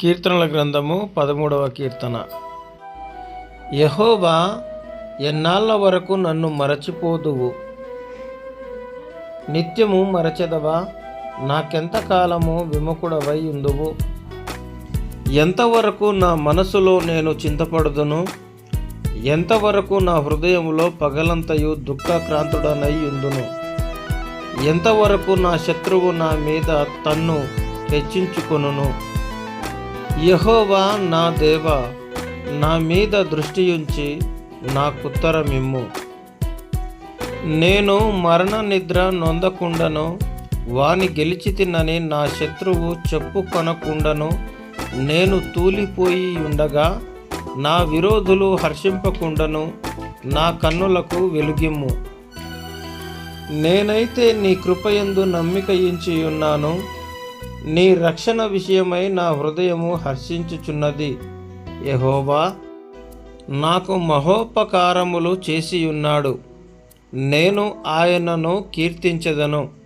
కీర్తనల గ్రంథము పదమూడవ కీర్తన. యహోవా ఎన్నాళ్ళ వరకు నన్ను మరచిపోదువు? నిత్యము మరచెదవా? నాకెంత కాలము విముఖుడవై ఉందువు? ఎంతవరకు నా మనసులో నేను చింతపడుదును? ఎంతవరకు నా హృదయములో పగలంతయు దుఃఖక్రాంతుడనై ఉందును? ఎంతవరకు నా శత్రువు నా మీద తన్ను హెచ్చించుకొనును? యహోవా నా దేవ నా మీద దృష్టి ఉంచి నాకుత్తరమిమ్ము నేను మరణ నిద్ర నొందకుండను వాని గెలిచి తిన్నని నా శత్రువు చెప్పుకొనకుండాను నేను తూలిపోయి ఉండగా నా విరోధులు హర్షింపకుండను నా కన్నులకు వెలుగిమ్ము. నేనైతే నీ కృపయందు నమ్మిక ఇచ్చి ఉన్నాను నీ రక్షణ విషయమై నా హృదయము హర్షించుచున్నది. యహోవా నాకు మహోపకారములు చేసియున్నాడు. నేను ఆయనను కీర్తించదను.